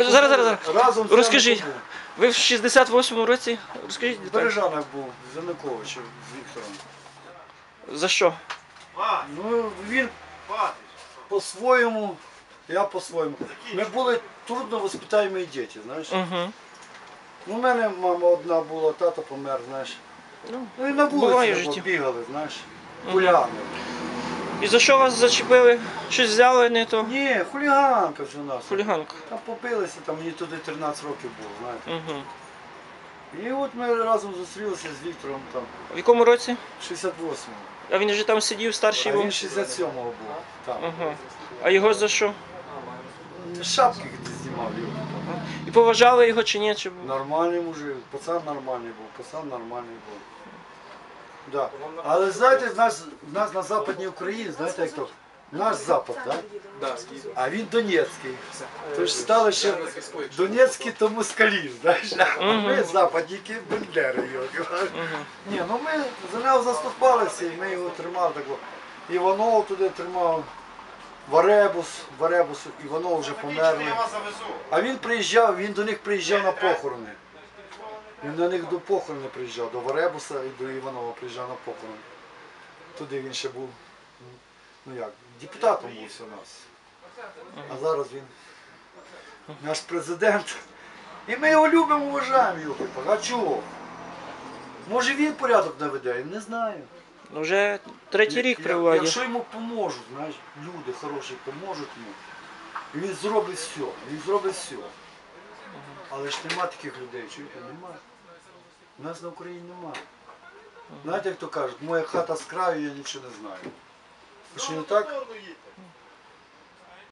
Зараз, зараз, зараз. Разом з Розкажіть. Ви в 68-му році розкажіть був. В деталі. Бережанах був з Януковичем, з Віктором. За що? Ну, він по-своєму, я по-своєму. Ми були трудно воспитаємі діти, знаєш. Угу. Ну, у мене мама одна була, тато помер, знаєш. Ну, Ну і на буває в вулиці житті. бігали, знаєш. Хулігани. І за що вас зачепили? Щось взяли не то? Ні, хуліганка вже у нас. Хуліганка. Там побилися, там мені туди 13 років було, знаєте. Угу. І от ми разом зустрілися з Віктором там, В якому році? 68-го. А він же там сидів, старший А був? він 67-го був. Там. Ага. А його за що? Шапки знімав його. І поважали його чи ні? Чи... Нормальний мужик, пацан нормальний був, пацан нормальний був. Да. Але знаєте, в нас, в нас на Западній Україні, знаєте, як то, наш Запад, так? а він Донецький. Тож стало ще Донецький то москалі, знаєш, а ми западники, бендери його. Ні, ну ми за нього заступалися і ми його тримали такого. Іванов туди тримав, Варебус, Варебус, Іванов вже померли. А він приїжджав, він до них приїжджав на похорони. Він до них до похорони приїжджав, до Варебуса і до Іванова приїжджав на похорони. Туди він ще був, ну як, депутатом був у нас. А зараз він наш президент. І ми його любимо, вважаємо його. А чого? Може він порядок наведе, я не знаю. Ну, Вже третій рік при владі. Якщо йому поможуть, знаєш, люди хороші поможуть йому, він зробить все, він зробить все. Але ж нема таких людей, чуєте, нема. У нас на Україні нема. Знаєте, як то кажуть, моя хата з краю, я нічого не знаю. Чи не так?